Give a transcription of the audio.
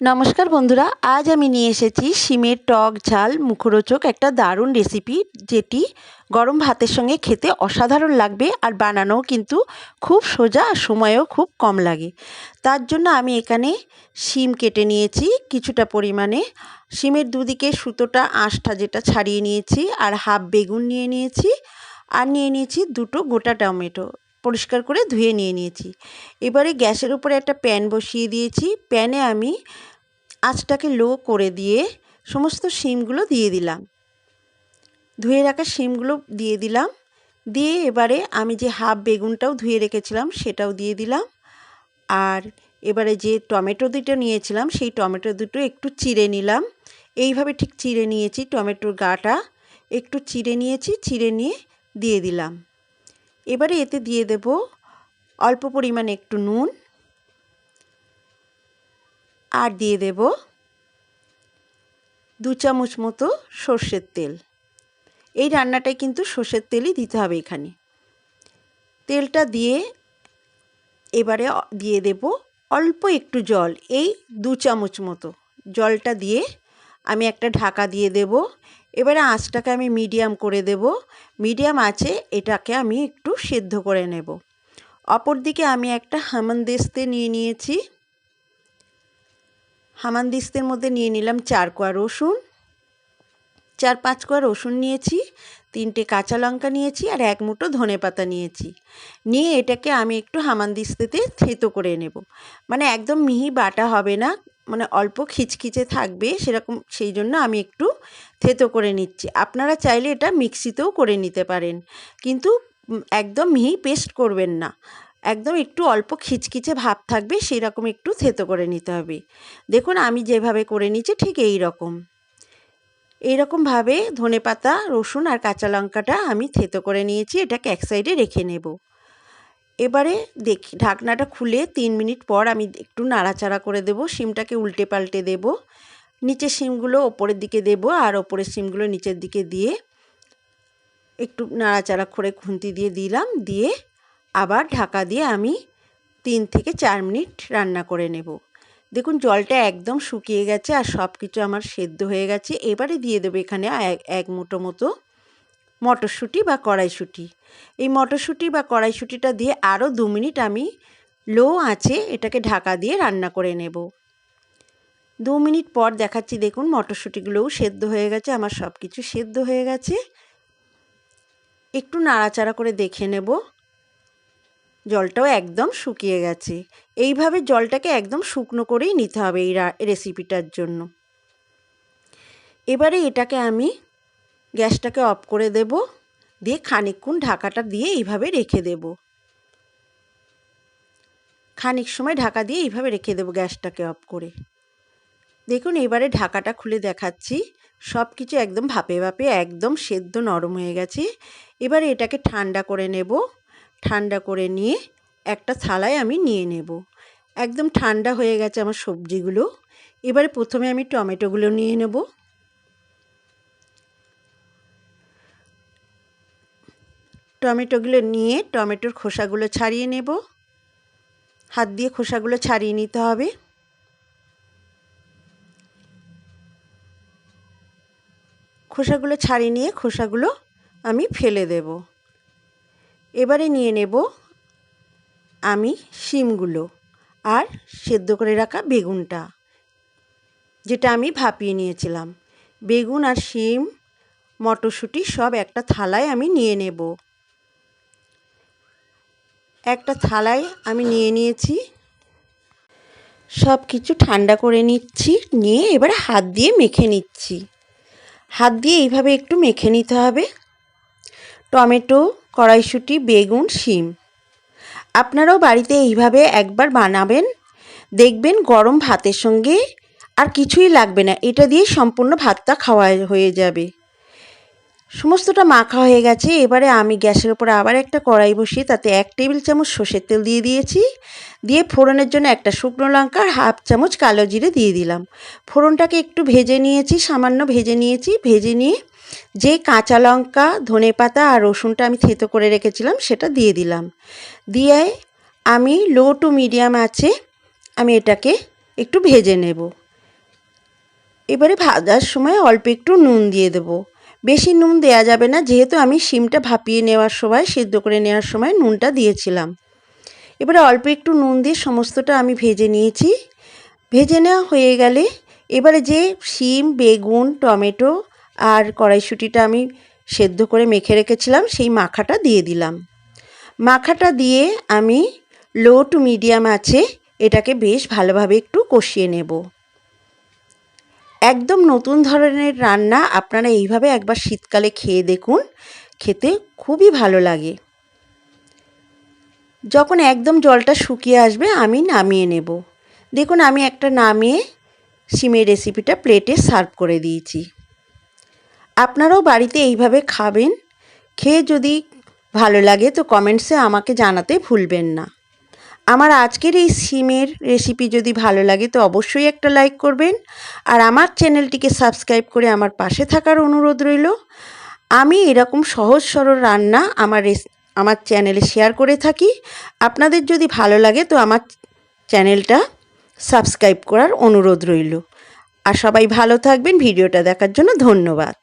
নমস্কার বন্ধুরা, আজ আমি নিয়ে এসেছি শিমের টক ঝাল মুখরোচক একটা দারুণ রেসিপি যেটি গরম ভাতের সঙ্গে খেতে অসাধারণ লাগবে আর বানানোও কিন্তু খুব সোজা আর সময়ও খুব কম লাগে। তার জন্য আমি এখানে শিম কেটে নিয়েছি কিছুটা পরিমাণে। শিমের দুদিকে সুতোটা, আঁশটা যেটা ছাড়িয়ে নিয়েছি আর হাফ বেগুন নিয়ে নিয়েছি। আর নিয়ে নিয়েছি দুটো গোটা টমেটো। পরিষ্কার করে ধুয়ে নিয়ে নিয়েছি। এবারে গ্যাসের উপরে একটা প্যান বসিয়ে দিয়েছি। প্যানে আমি আঁচটাকে লো করে দিয়ে সমস্ত শিমগুলো দিয়ে দিলাম। ধুয়ে রাখা শিমগুলো দিয়ে দিলাম। দিয়ে এবারে আমি যে হাফ বেগুনটাও ধুয়ে রেখেছিলাম সেটাও দিয়ে দিলাম। আর এবারে যে টমেটো দুটো নিয়েছিলাম সেই টমেটো দুটো একটু চিড়ে নিলাম। এইভাবে ঠিক চিড়ে নিয়েছি টমেটোর গাটা। একটু চিড়ে নিয়েছি, চিড়ে নিয়ে দিয়ে দিলাম। এবারে এতে দিয়ে দেব অল্প পরিমাণে একটু নুন আর দিয়ে দেব দু চামচ মতো সর্ষের তেল। এই রান্নাটায় কিন্তু সর্ষের তেলই দিতে হবে এখানে। তেলটা দিয়ে এবারে দিয়ে দেব অল্প একটু জল, এই দু চামচ মতো। জলটা দিয়ে আমি একটা ঢাকা দিয়ে দেব এবারে আঁচটাকে আমি মিডিয়াম করে দেব। মিডিয়াম আছে এটাকে আমি একটু সেদ্ধ করে নেব। অপর দিকে আমি একটা হামানদেস্তে নিয়ে নিয়েছি। হামানদিস্তের মধ্যে নিয়ে নিলাম চার কোয়া রসুন। চার পাঁচ কোয়া রসুন নিয়েছি, তিনটে কাঁচা লঙ্কা নিয়েছি আর এক মুঠো ধনে পাতা নিয়েছি। নিয়ে এটাকে আমি একটু হামানদিস্তেতে থেতো করে নেব। মানে একদম মিহি বাটা হবে না মানে অল্প খিচখিচে থাকবে সেরকম, সেই জন্য আমি একটু থেতো করে নিচ্ছি। আপনারা চাইলে এটা মিক্সিতেও করে নিতে পারেন। কিন্তু একদম মিহি পেস্ট করবেন না। একদম একটু অল্প খিচখিচে ভাব থাকবে সেই রকম একটু থেতো করে নিতে হবে। দেখুন, আমি যেভাবে করে নিচ্ছি ঠিক এই রকম। এইরকমভাবে ধনে পাতা রসুন আর কাঁচা লঙ্কাটা আমি থেতো করে নিয়েছি। এটাকে এক সাইডে রেখে নেব। এবারে দেখি, ঢাকনাটা খুলে তিন মিনিট পর আমি একটু নাড়াচাড়া করে দেব সিমটাকে উল্টে পাল্টে দেব। নিচের সিমগুলো ওপরের দিকে দেব আর ওপরের সিমগুলো নিচের দিকে দিয়ে একটু নাড়াচাড়া করে খুন্তি দিয়ে দিলাম, দিয়ে আবার ঢাকা দিয়ে আমি তিন থেকে চার মিনিট রান্না করে নেব। দেখুন, জলটা একদম শুকিয়ে গেছে আর সব কিছু আমার সেদ্ধ হয়ে গেছে। এবারে দিয়ে দেবো এখানে এক মুঠো মতো মটরশুঁটি বা কড়াইশুঁটি। এই মটরশুঁটি বা কড়াইশুঁটিটা দিয়ে আরও দু মিনিট আমি লো আছে এটাকে ঢাকা দিয়ে রান্না করে নেব। দু মিনিট পর দেখাচ্ছি দেখুন মটরশুঁটিগুলোও সেদ্ধ হয়ে গেছে, আমার সব কিছু সেদ্ধ হয়ে গেছে। একটু নাড়াচাড়া করে দেখে নেব। জলটাও একদম শুকিয়ে গেছে। এইভাবে জলটাকে একদম শুকনো করেই নিতে হবে এই রেসিপিটার জন্য। এবারে এটাকে আমি গ্যাসটাকে অফ করে দেব। দিয়ে খানিকক্ষণ ঢাকাটা দিয়ে এইভাবে রেখে দেব। খানিক সময় ঢাকা দিয়ে এইভাবে রেখে দেবো গ্যাসটাকে অফ করে। দেখুন, এবারে ঢাকাটা খুলে দেখাচ্ছি। সব কিছু একদম ভাপে ভাপে, একদম সেদ্ধ নরম হয়ে গেছে। এবারে এটাকে ঠান্ডা করে নেব। ঠান্ডা করে নিয়ে একটা থালায় আমি নিয়ে নেব। একদম ঠান্ডা হয়ে গেছে আমার সবজিগুলো। এবারে প্রথমে আমি টমেটোগুলো নিয়ে নেব। টমেটোগুলো নিয়ে টমেটোর খোসাগুলো ছাড়িয়ে নেব। হাত দিয়ে খোসাগুলো ছাড়িয়ে নিতে হবে। খোসাগুলো ছাড়িয়ে নিয়ে খোসাগুলো আমি ফেলে দেবো। এবারে নিয়ে নেব আমি শিমগুলো আর সেদ্ধ করে রাখা বেগুনটা, যেটা আমি ভাপিয়ে নিয়েছিলাম। বেগুন আর শিম, মটরশুঁটি সব একটা থালায় আমি নিয়ে নেব। একটা থালায় আমি নিয়ে নিয়েছি। সব কিছু ঠান্ডা করে নিচ্ছি, নিয়ে এবার হাত দিয়ে মেখে নিচ্ছি। হাত দিয়ে এইভাবে একটু মেখে নিতে হবে। টমেটো, কড়াইশুঁটি, বেগুন, শিম। আপনারাও বাড়িতে এইভাবে একবার বানাবেন। দেখবেন গরম ভাতের সঙ্গে আর কিছুই লাগবে না। এটা দিয়ে সম্পূর্ণ ভাতটা খাওয়া হয়ে যাবে। সমস্তটা মাখা হয়ে গেছে। এবারে আমি গ্যাসের ওপর আবার একটা কড়াই বসিয়ে তাতে এক টেবিল চামচ সর্ষের তেল দিয়ে দিয়েছি। দিয়ে ফোড়নের জন্য একটা শুকনো লঙ্কা আর হাফ চামচ কালো জিরে দিয়ে দিলাম। ফোড়নটাকে একটু ভেজে নিয়েছি, সামান্য ভেজে নিয়েছি। ভেজে নিয়ে যে কাঁচা লঙ্কা, ধনে পাতা আর রসুনটা আমি থেতো করে রেখেছিলাম সেটা দিয়ে দিলাম। দিয়ে আমি লো টু মিডিয়াম আছে, আমি এটাকে একটু ভেজে নেব। এবারে ভাজার সময় অল্প একটু নুন দিয়ে দেবো। বেশি নুন দেয়া যাবে না। যেহেতু আমি শিমটা ভাপিয়ে নেওয়ার সময়, সিদ্ধ করে নেওয়ার সময় নুনটা দিয়েছিলাম। এবারে অল্প একটু নুন দিয়ে সমস্তটা আমি ভেজে নিয়েছি। ভেজে নেওয়া হয়ে গেলে এবারে যে শিম, বেগুন, টমেটো আর কড়াইশুঁটিটা আমি সেদ্ধ করে মেখে রেখেছিলাম, সেই মাখাটা দিয়ে দিলাম। মাখাটা দিয়ে আমি লো টু মিডিয়াম আছে, এটাকে বেশ ভালোভাবে একটু কষিয়ে নেব। একদম নতুন ধরনের রান্না আপনারা এইভাবে একবার শীতকালে খেয়ে দেখুন, খেতে খুবই ভালো লাগে। যখন একদম জলটা শুকিয়ে আসবে, আমি নামিয়ে নেব। দেখুন, আমি একটা নামিয়ে সিমের রেসিপিটা প্লেটে সার্ভ করে দিয়েছি। আপনারাও বাড়িতে এইভাবে খাবেন, খেয়ে যদি ভালো লাগে তো কমেন্টসে আমাকে জানাতে ভুলবেন না। আমার আজকের এই সিমের রেসিপি যদি ভালো লাগে, তো অবশ্যই একটা লাইক করবেন। আর আমার চ্যানেলটিকে সাবস্ক্রাইব করে আমার পাশে থাকার অনুরোধ রইল। আমি এরকম সহজ সরল রান্না আমার আমার চ্যানেলে শেয়ার করে থাকি। আপনাদের যদি ভালো লাগে, তো আমার চ্যানেলটা সাবস্ক্রাইব করার অনুরোধ রইল। আর সবাই ভালো থাকবেন। ভিডিওটা দেখার জন্য ধন্যবাদ।